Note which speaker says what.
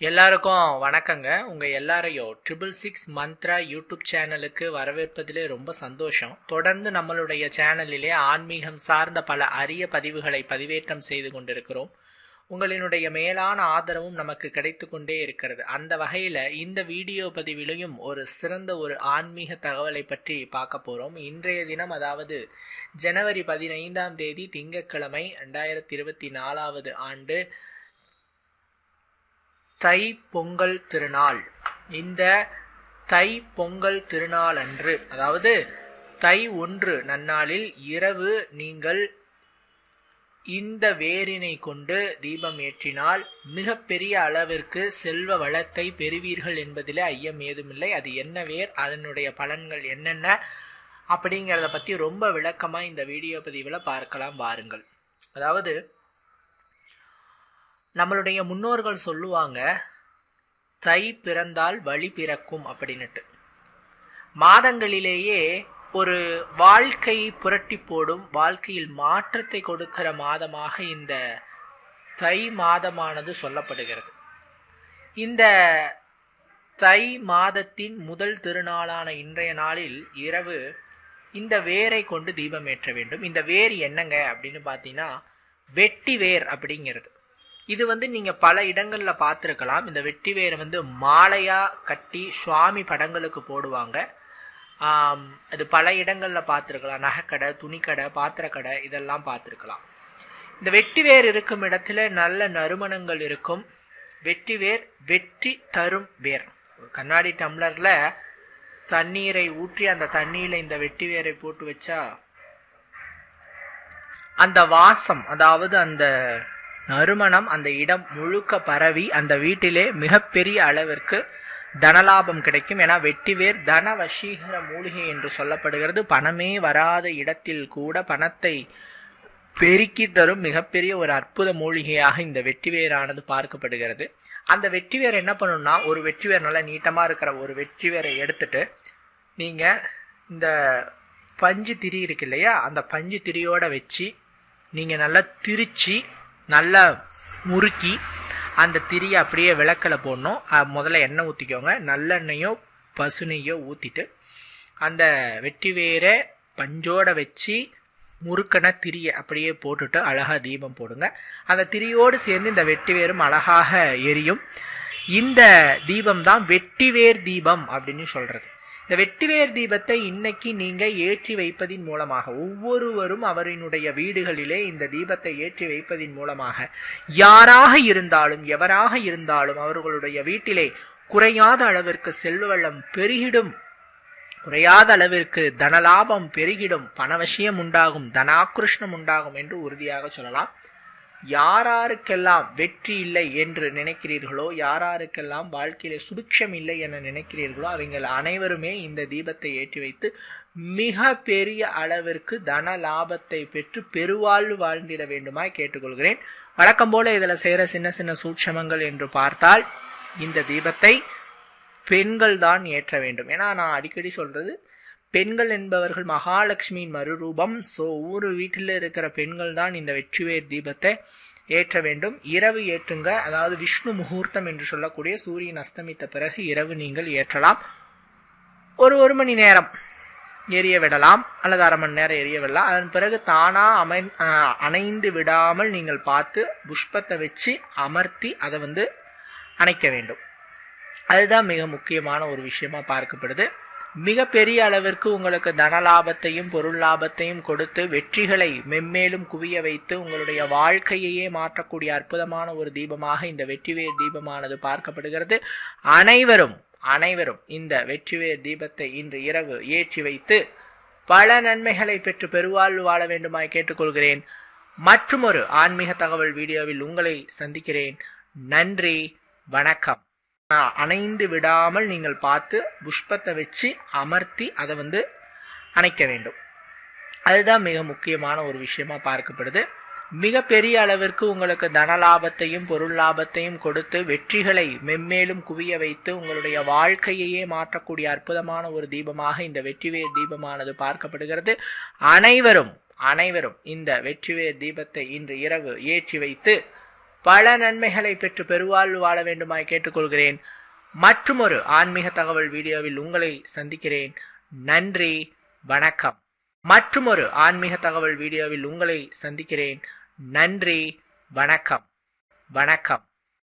Speaker 1: எல்லாருக்கும் வணக்கங்க. உங்கள் எல்லாரையும் ட்ரிபிள் சிக்ஸ் மந்த்ரா யூடியூப் சேனலுக்கு வரவேற்பதிலே ரொம்ப சந்தோஷம். தொடர்ந்து நம்மளுடைய சேனலிலே ஆன்மீகம் சார்ந்த பல அரிய பதிவுகளை பதிவேற்றம் செய்து கொண்டிருக்கிறோம். உங்களினுடைய மேலான ஆதரவும் நமக்கு கிடைத்து கொண்டே இருக்கிறது. அந்த வகையில் இந்த வீடியோ பதிவிலையும் ஒரு சிறந்த ஒரு ஆன்மீக தகவலை பற்றி பார்க்க போகிறோம் இன்றைய தினம் அதாவது ஜனவரி பதினைந்தாம் தேதி திங்கட்கிழமை ரெண்டாயிரத்தி இருபத்தி நாலாவது ஆண்டு தை பொங்கல் திருநாள். இந்த தை பொங்கல் திருநாள் அன்று அதாவது தை ஒன்று நன்னாளில் இரவு நீங்கள் இந்த வேரினை கொண்டு தீபம் ஏற்றினால் மிகப்பெரிய அளவிற்கு செல்வ வளத்தை பெறுவீர்கள் என்பதிலே ஐயம் ஏதுமில்லை. அது என்ன வேர் அதனுடைய பலன்கள் என்னென்ன அப்படிங்கிறத பற்றி ரொம்ப விளக்கமாக இந்த வீடியோ பதிவில் பார்க்கலாம் வாருங்கள். அதாவது நம்மளுடைய முன்னோர்கள் சொல்லுவாங்க தை பிறந்தால் வழி பிறக்கும் அப்படின்னுட்டு. மாதங்களிலேயே ஒரு வாழ்க்கையை புரட்டி போடும் வாழ்க்கையில் மாற்றத்தை கொடுக்கிற மாதமாக இந்த தை மாதமானது சொல்லப்படுகிறது. இந்த தை மாதத்தின் முதல் திருநாளான இன்றைய நாளில் இரவு இந்த வேரை கொண்டு தீபம் ஏற்ற வேண்டும். இந்த வேர் என்னங்க அப்படின்னு பார்த்தீங்கன்னா வெட்டி வேர் அப்படிங்கிறது. இது வந்து நீங்க பல இடங்கள்ல பார்த்துருக்கலாம். இந்த வெட்டி வேரை வந்து மாலையா கட்டி சுவாமி படங்களுக்கு போடுவாங்க. அது பல இடங்கள்ல பார்த்துருக்கலாம். நகைக்கடை துணிக்கடை பாத்திரக்கடை இதெல்லாம் பார்த்துருக்கலாம். இந்த வெட்டி வேர் இருக்கும் இடத்துல நல்ல நறுமணங்கள் இருக்கும். வெட்டி வேர் வெற்றி தரும் வேர். ஒரு கண்ணாடி டம்ளர்ல தண்ணீரை ஊற்றி அந்த தண்ணியில இந்த வெட்டி வேரை போட்டு வச்சா அந்த வாசம் அதாவது அந்த நறுமணம் அந்த இடம் முழுக்க பரவி அந்த வீட்டிலே மிகப்பெரிய அளவிற்கு தனலாபம் கிடைக்கும். ஏன்னா வெட்டிவேர் தன வசீகர மூலிகை என்று சொல்லப்படுகிறது. பணமே வராத இடத்தில் கூட பணத்தை பெருக்கி தரும் மிகப்பெரிய ஒரு அற்புத மூலிகையாக இந்த வெற்றிவேரானது பார்க்கப்படுகிறது. அந்த வெற்றிவேர் என்ன பண்ணணும்னா ஒரு வெற்றிவேர் நல்லா நீட்டமாக இருக்கிற ஒரு வெற்றிவேரை எடுத்துட்டு நீங்கள் இந்த பஞ்சு திரி இருக்கு இல்லையா? அந்த பஞ்சு திரியோட வச்சு நீங்கள் நல்லா திரிச்சு நல்லா முறுக்கி அந்த திரியை அப்படியே விளக்கில் போடணும். முதல்ல எண்ணெய் ஊற்றிக்கோங்க நல்லெண்ணெயோ பசுனையோ ஊற்றிட்டு அந்த வெட்டி வேரை பஞ்சோட வச்சு முறுக்கன திரியை அப்படியே போட்டுட்டு அழகாக தீபம் போடுங்க. அந்த திரியோடு சேர்ந்து இந்த வெட்டி வேரும் அழகாக எரியும். இந்த தீபம் தான் வெட்டிவேர் தீபம் அப்படின்னு சொல்கிறது இந்த வெட்டிவேர் தீபத்தை இன்னைக்கு நீங்க ஏற்றி வைப்பதின் மூலமாக ஒவ்வொருவரும் அவரினுடைய வீடுகளிலே இந்த தீபத்தை ஏற்றி வைப்பதின் மூலமாக யாராக இருந்தாலும் எவராக இருந்தாலும் அவர்களுடைய வீட்டிலே குறையாத அளவிற்கு செல்வவளம் பெருகிடும். குறையாத அளவிற்கு தனலாபம் பெருகிடும். பணவசியம் உண்டாகும். தனாக்கிருஷ்ணம் உண்டாகும் என்று உறுதியாக சொல்லலாம். யாராருக்கெல்லாம் வெற்றி இல்லை என்று நினைக்கிறீர்களோ யாராருக்கெல்லாம் வாழ்க்கையில சுபிக்ஷம் இல்லை என நினைக்கிறீர்களோ அவங்க அனைவருமே இந்த தீபத்தை ஏற்றி வைத்து மிக பெரிய அளவிற்கு தன லாபத்தை பெற்று பெருவாழ்வு வாழ்ந்திட வேண்டுமாய் கேட்டுக்கொள்கிறேன். வழக்கம் போல இதில் செய்கிற சின்ன சின்ன சூட்சமங்கள் என்று பார்த்தால் இந்த தீபத்தை பெண்கள் தான் ஏற்ற வேண்டும். ஏன்னா நான் அடிக்கடி சொல்றது பெண்கள் என்பவர்கள் மகாலட்சுமியின் மறுரூபம். ஸோ ஒவ்வொரு வீட்டில் இருக்கிற பெண்கள் தான் இந்த வெற்றிவேர் தீபத்தை ஏற்ற வேண்டும். இரவு ஏற்றுங்க. அதாவது விஷ்ணு முகூர்த்தம் என்று சொல்லக்கூடிய சூரியன் அஸ்தமித்த பிறகு இரவு நீங்கள் ஏற்றலாம். ஒரு ஒரு மணி நேரம் எரிய விடலாம். அல்லது அரை மணி நேரம் எரிய விடலாம். அதன் பிறகு தானா அமை அணைந்து விடாமல் நீங்கள் பார்த்து புஷ்பத்தை வச்சு அமர்த்தி அதை வந்து அணைக்க வேண்டும். அதுதான் மிக முக்கியமான ஒரு விஷயமா பார்க்கப்படுது. மிக பெரிய அளவிற்கு உங்களுக்கு தன லாபத்தையும் பொருள் லாபத்தையும் கொடுத்து வெற்றிகளை மென்மேலும் குவிய வைத்து உங்களுடைய வாழ்க்கையையே மாற்றக்கூடிய அற்புதமான ஒரு தீபமாக இந்த வெற்றிவேர் தீபமானது பார்க்கப்படுகிறது. அனைவரும் அனைவரும் இந்த வெற்றிவேர் தீபத்தை இன்று இரவு ஏற்றி வைத்து பல நன்மைகளை பெற்று பெருவாழ்வு வாழ வேண்டுமாய் கேட்டுக்கொள்கிறேன். மற்றும் ஒரு ஆன்மீக தகவல் வீடியோவில் உங்களை சந்திக்கிறேன். நன்றி வணக்கம். அணைந்து விடாமல் நீங்கள் பார்த்து புஷ்பத்தை வச்சு அமர்த்தி அதை வந்து அணைக்க வேண்டும். அதுதான் மிக முக்கியமான ஒரு விஷயமா பார்க்கப்படுது. மிக பெரிய அளவிற்கு உங்களுக்கு தன லாபத்தையும் பொருள் லாபத்தையும் கொடுத்து வெற்றிகளை மென்மேலும் குவிய வைத்து உங்களுடைய வாழ்க்கையையே மாற்றக்கூடிய அற்புதமான ஒரு தீபமாக இந்த வெற்றிவேர் தீபமானது பார்க்கப்படுகிறது. அனைவரும் அனைவரும் இந்த வெற்றிவேர் தீபத்தை இன்று இரவு ஏற்றி வைத்து பல நன்மைகளை பெற்று பெருவாழ்வு வாழ வேண்டுமாய் கேட்டுக்கொள்கிறேன். மற்றும் ஒரு ஆன்மீக தகவல் வீடியோவில் உங்களை சந்திக்கிறேன். நன்றி வணக்கம். மற்றும் ஒரு ஆன்மீக தகவல் வீடியோவில் உங்களை சந்திக்கிறேன். நன்றி வணக்கம். வணக்கம்.